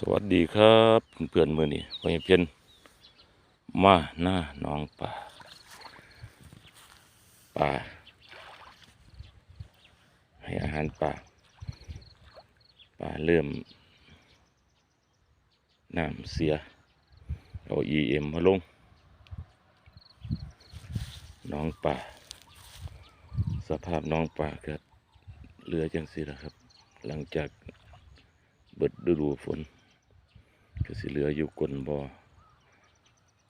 สวัสดีครับเพื่อนๆมือนี้พอยเพียนมาหน้าน้องป่าป่า ให้อาหารป่าป่าเริ่มน้ำเสียเอา EM มมาลง น้องป่า สภาพน้องป่าก็เหลือจังสินะครับ หลังจากเบิดฤดูฝน ก็สิเหลืออยู่ก้นบ่อ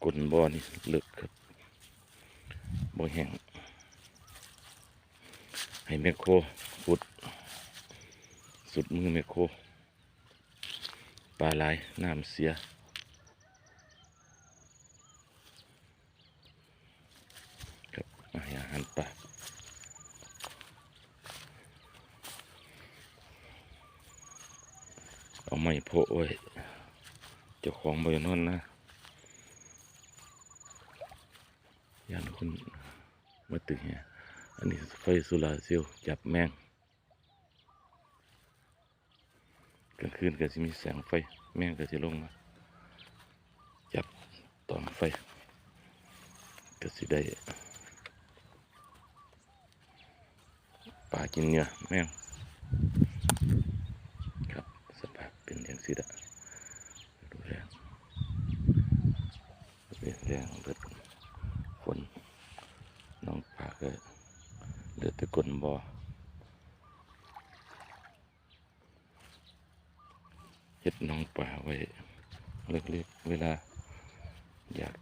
ก้นบ่อนี่ลึกครับบ่แห้งให้แมคโครขุด สุดมือแมคโครปลาหลายน้ำเสียครับอาหารปลาเอาไม้โพะไว้ จ้าของบริโนนนะยันคุณมาตึงเนี่ยอันนี้ไฟโซลาเซลล์จับแมงกลางคืนก็จะมีแสงไฟ แมงก็จะลงมาจับตอมไฟก็สิได้ปลากินเนื้อแมงครับสภาพเป็นอย่างสิละดูแลเป็น แรงเบิดฝนน้องปากเลือแต่ก้นบ่อเฮ็ดน้องปลาไว้เล็กๆเวลา อยาก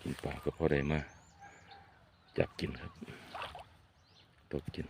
กินปลาก็พอได้มาจับกินครับตกกิน